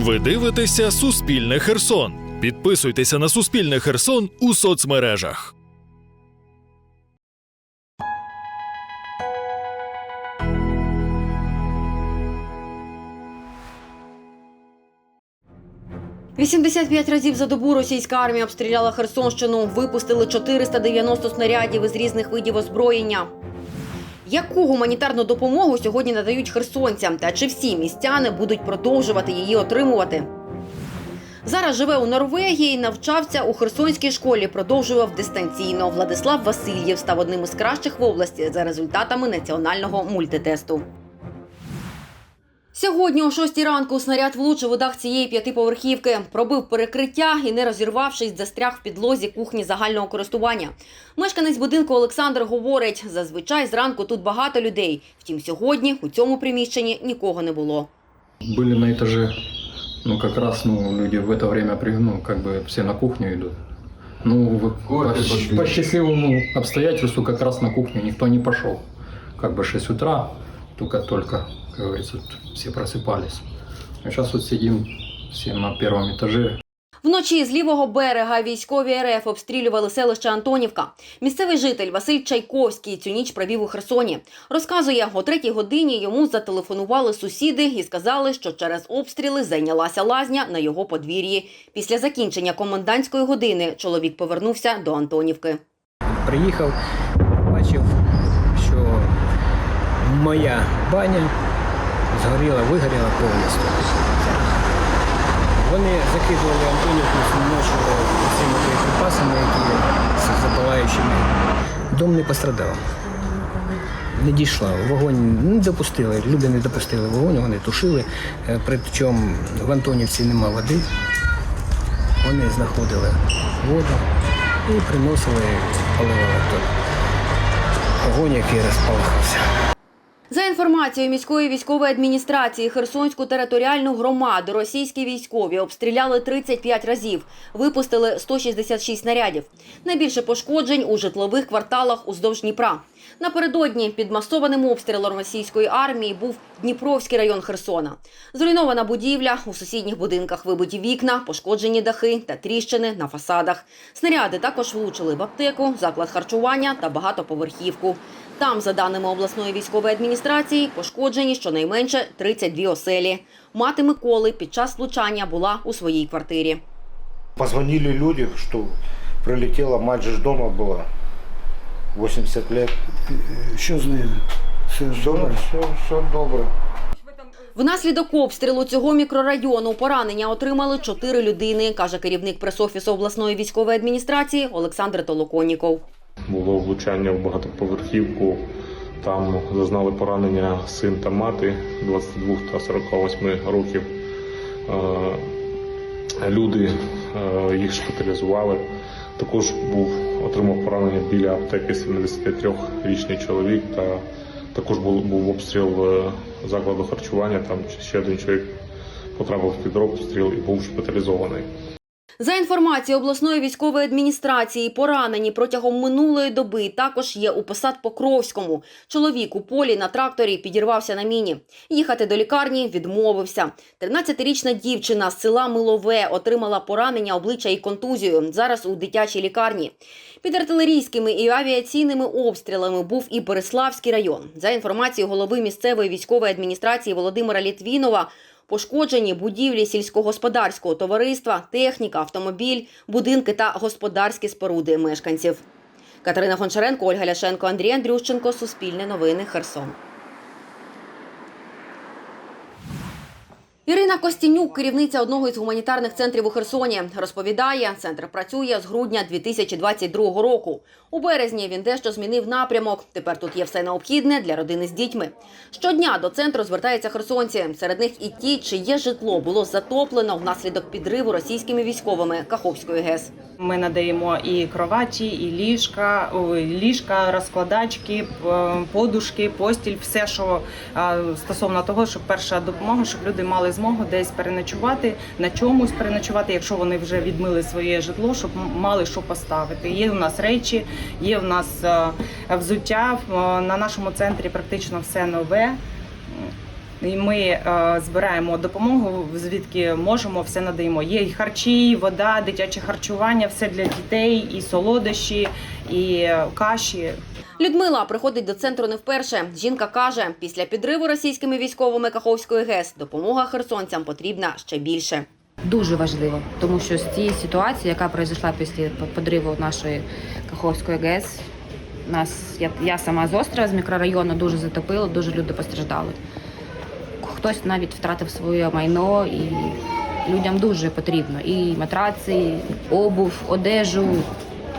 Ви дивитеся Суспільне Херсон. Підписуйтеся на Суспільне Херсон у соцмережах. – 85 разів за добу російська армія обстріляла Херсонщину. Випустили 490 снарядів із різних видів озброєння. Яку гуманітарну допомогу сьогодні надають херсонцям? Та чи всі містяни будуть продовжувати її отримувати? Зараз живе у Норвегії, навчався у Херсонській школі, продовжував дистанційно. Владислав Васильєв став одним із кращих в області за результатами національного мультитесту. Сьогодні о 6 ранку снаряд влучив у дах цієї п'ятиповерхівки, пробив перекриття і, не розірвавшись, застряг в підлозі кухні загального користування. Мешканець будинку Олександр говорить, зазвичай зранку тут багато людей. Втім, сьогодні у цьому приміщенні нікого не було. Были на этаже, ну как раз, ну люди в это время, при- ну как бы все на кухню идут. Ну, в- по, щ- по счастливому обстоятельству как раз на кухню никто не пошел. Как бы 6 утра, только-только, как говорится, тут все просыпались. А сейчас вот сидим все на первом этаже, Вночі з лівого берега військові РФ обстрілювали селище Антонівка. Місцевий житель Василь Чайковський цю ніч провів у Херсоні. Розказує, о третій годині йому зателефонували сусіди і сказали, що через обстріли зайнялася лазня на його подвір'ї. Після закінчення комендантської години чоловік повернувся до Антонівки. Приїхав, бачив, що моя баня згоріла, вигоріла повністю. Вони закидували Антонівку ночі цими боєприпасами, які з запалаючими. Дом не пострадав. Не дійшла. Вогонь не допустили. Люди не допустили вогонь, вони тушили. Е, Причому в Антонівці нема води. Вони знаходили воду і приносили, поливали тут огонь, який розпалахався. За інформацією міської військової адміністрації Херсонську територіальну громаду російські військові обстріляли 35 разів, випустили 166 снарядів. Найбільше пошкоджень у житлових кварталах уздовж Дніпра. Напередодні під масованим обстрілом російської армії був Дніпровський район Херсона. Зруйнована будівля, у сусідніх будинках вибиті вікна, пошкоджені дахи та тріщини на фасадах. Снаряди також влучили в аптеку, заклад харчування та багатоповерхівку. Там, за даними обласної військової адміністрації, пошкоджені щонайменше 32 оселі. Мати Миколи під час влучання була у своїй квартирі. Позвонили люди, что прилетела, мать же ж дома была, 80 лет. Що з нею? Все Все, добре? все, все добре. Внаслідок обстрілу цього мікрорайону поранення отримали чотири людини, каже керівник пресофісу обласної військової адміністрації Олександр Толоконніков. Було влучання в багатоповерхівку. Там зазнали поранення син та мати 22 та 48 років. Е, Люди е, їх шпиталізували. Також був отримав поранення біля аптеки 73-річний чоловік. Та також був, був обстріл е, закладу харчування. Там ще один чоловік потрапив під обстріл і був шпиталізований. За інформацією обласної військової адміністрації, поранені протягом минулої доби також є у посад Покровському. Чоловік у полі на тракторі підірвався на міні. Їхати до лікарні відмовився. 13-річна дівчина з села Милове отримала поранення обличчя і контузію. Зараз у дитячій лікарні. Під артилерійськими і авіаційними обстрілами був і Береславський район. За інформацією голови місцевої військової адміністрації Володимира Літвінова, Пошкоджені будівлі сільськогосподарського товариства, техніка, автомобіль, будинки та господарські споруди мешканців. Катерина Гончаренко, Ольга Ляшенко, Андрій Андрющенко. Суспільне новини. Херсон. Ірина Костянюк, керівниця одного із гуманітарних центрів у Херсоні, розповідає, центр працює з грудня 2022 року. У березні він дещо змінив напрямок. Тепер тут є все необхідне для родини з дітьми. Щодня до центру звертаються херсонці. Серед них і ті, чиє житло було затоплено внаслідок підриву російськими військовими Каховської ГЕС. Ми надаємо і кроваті, і ліжка, ліжка, розкладачки, подушки, постіль, все, що стосовно того, щоб перша допомога, щоб люди мали змогу десь переночувати, на чомусь переночувати, якщо вони вже відмили своє житло, щоб мали що поставити. Є у нас речі, є у нас е, взуття. На нашому центрі практично все нове. І ми е, збираємо допомогу, звідки можемо, все надаємо. Є і харчі, і вода, дитяче харчування, все для дітей, і солодощі, і е, каші. Людмила приходить до центру не вперше. Жінка каже, після підриву російськими військовими Каховської ГЕС допомога херсонцям потрібна ще більше. Дуже важливо, тому що з цієї ситуації, яка пройшла після подриву нашої Каховської ГЕС, нас я, я сама з острова з мікрорайону дуже затопило, дуже люди постраждали. Хтось навіть втратив своє майно, і людям дуже потрібно. І матраці, і обув, одежу,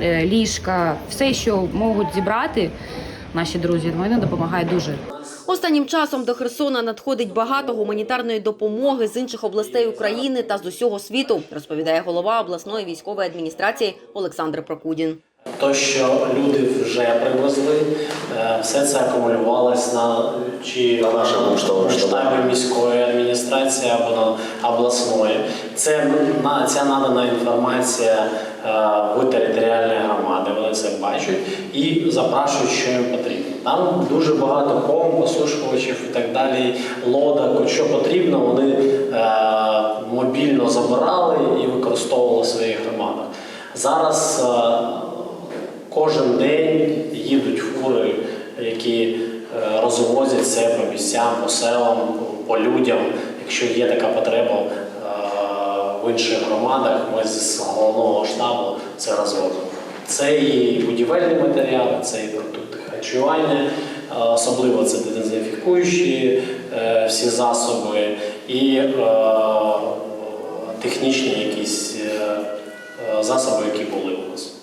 ліжка, все, що можуть зібрати наші друзі, вони допомагають дуже. Останнім часом до Херсона надходить багато гуманітарної допомоги з інших областей України та з усього світу, розповідає голова обласної військової адміністрації Олександр Прокудін. То, що люди вже привезли, е, все це акумулювалось на чи на штабі міської адміністрації або на обласної. Це на- ця надана інформація е, в територіальні громади. Вони це бачать і запрашують, що їм потрібно. Там дуже багато помп, осушувачів і так далі, лодок, що потрібно, вони е, мобільно забирали і використовували в своїх громадах. Зараз е, Кожен день їдуть фури, які е, розвозять це по місцям, по селам, по людям. Якщо є така потреба е, в інших громадах, ми з головного штабу це розвозимо. Це і будівельні матеріали, це і продукти харчування, е, особливо це дезінфікуючі е, всі засоби і е, технічні якісь засоби, які були у нас.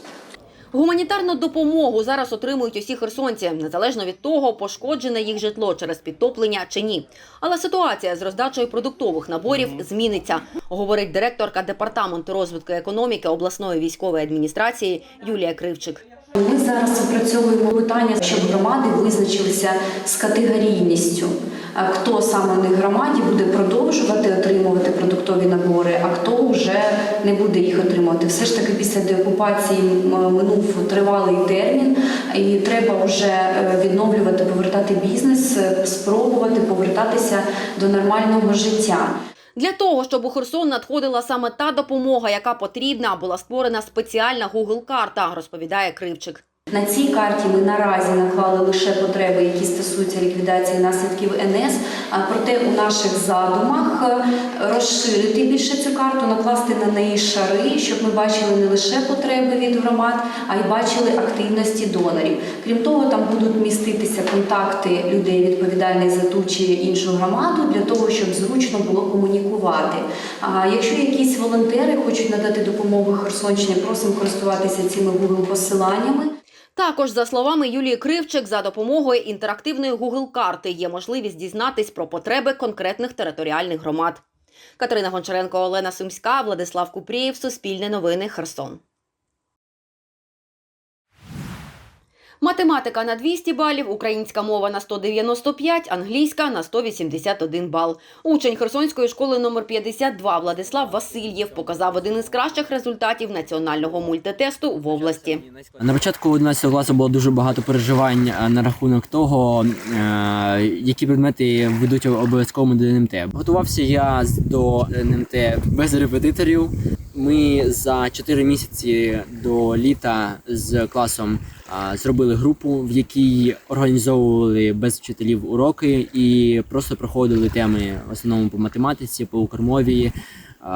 Гуманітарну допомогу зараз отримують усі херсонці, незалежно від того, пошкоджене їх житло через підтоплення чи ні. Але ситуація з роздачею продуктових наборів зміниться, говорить директорка департаменту розвитку економіки обласної військової адміністрації Юлія Кривчик. Ми зараз опрацьовуємо питання, щоб громади визначилися з категорійністю. Хто саме в них громаді буде продовжувати отримувати продуктові набори, не буде їх отримувати. Все ж таки після деокупації минув тривалий термін, і треба вже е, відновлювати, повертати бізнес, е, спробувати повертатися до нормального життя. Для того, щоб у Херсон надходила саме та допомога, яка потрібна, була створена спеціальна Google-карта, розповідає Кривчик. На цій карті ми наразі наклали лише потреби, які стосуються ліквідації наслідків НС. Проте у наших задумах е, розширити більше цю карту, накласти на неї шари, щоб ми бачили не лише потреби від громад, а й бачили активності донорів. Крім того, там будуть міститися контакти людей, відповідальних за ту чи іншу громаду, для того, щоб зручно було комунікувати. А якщо якісь волонтери хочуть надати допомогу Херсонщині, просимо користуватися цими Google посиланнями. Також, за словами Юлії Кривчик, за допомогою інтерактивної Google-карти є можливість дізнатись про потреби конкретних територіальних громад. Катерина Гончаренко, Олена Сумська, Владислав Купрієв, Суспільне новини, Херсон. Математика на 200 балів, українська мова на 195, англійська на 181 бал. Учень Херсонської школи номер 52 Владислав Васильєв показав один із кращих результатів національного мультитесту в області. На початку 11 класу було дуже багато переживань е, на рахунок того, е, які предмети ведуть обов'язково до НМТ. Готувався я до НМТ без репетиторів. Ми за 4 місяці до літа з класом зробили групу, в якій організовували без вчителів уроки і просто проходили теми в основному по математиці, по укрмові е,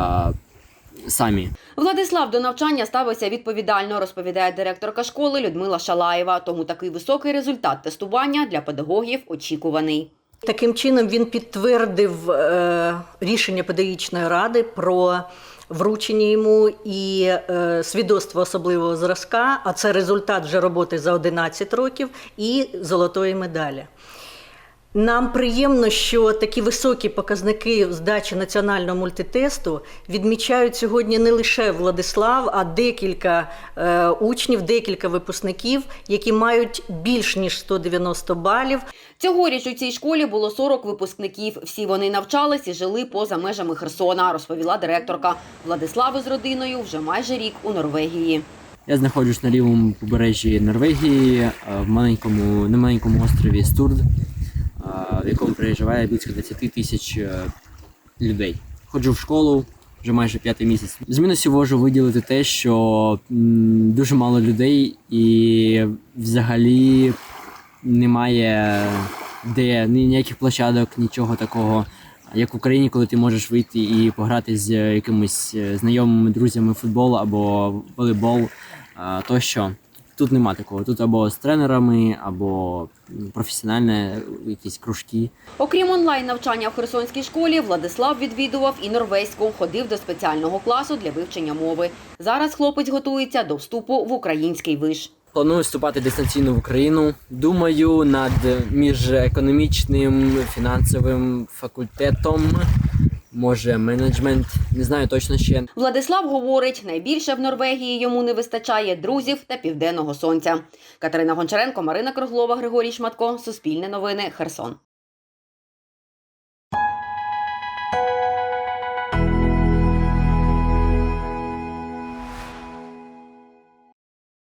самі. Владислав до навчання ставився відповідально, розповідає директорка школи Людмила Шалаєва. Тому такий високий результат тестування для педагогів очікуваний. Таким чином він підтвердив е, рішення педагогічної ради про вручення йому і е, свідоцтво особливого зразка, а це результат вже роботи за 11 років, і золотої медалі. Нам приємно, що такі високі показники здачі національного мультитесту відмічають сьогодні не лише Владислав, а декілька е, учнів, декілька випускників, які мають більш ніж 190 балів. Цьогоріч у цій школі було 40 випускників. Всі вони навчались і жили поза межами Херсона, розповіла директорка. Владислав із родиною вже майже рік у Норвегії. Я знаходжусь на лівому побережжі Норвегії, е, в маленькому, на маленькому острові Стурд. В якому проживає близько 20 тисяч е, людей. Ходжу в школу вже майже п'ятий місяць. З мінусів можу виділити те, що дуже мало людей і взагалі немає де ніяких площадок, нічого такого. Як в Україні, коли ти можеш вийти і пограти з якимись е, знайомими друзями футбол або волейбол тощо. Тут нема такого. Тут або з тренерами, або професіональні якісь кружки. Окрім онлайн навчання в Херсонській школі, Владислав відвідував і норвезьку, ходив до спеціального класу для вивчення мови. Зараз хлопець готується до вступу в український виш. Планую вступати дистанційно в Україну. Думаю над між економічним фінансовим факультетом, може менеджмент. Не знаю точно ще. Владислав говорить, найбільше в Норвегії йому не вистачає друзів та південного сонця. Катерина Гончаренко, Марина Круглова, Григорій Шматко. Суспільне новини. Херсон.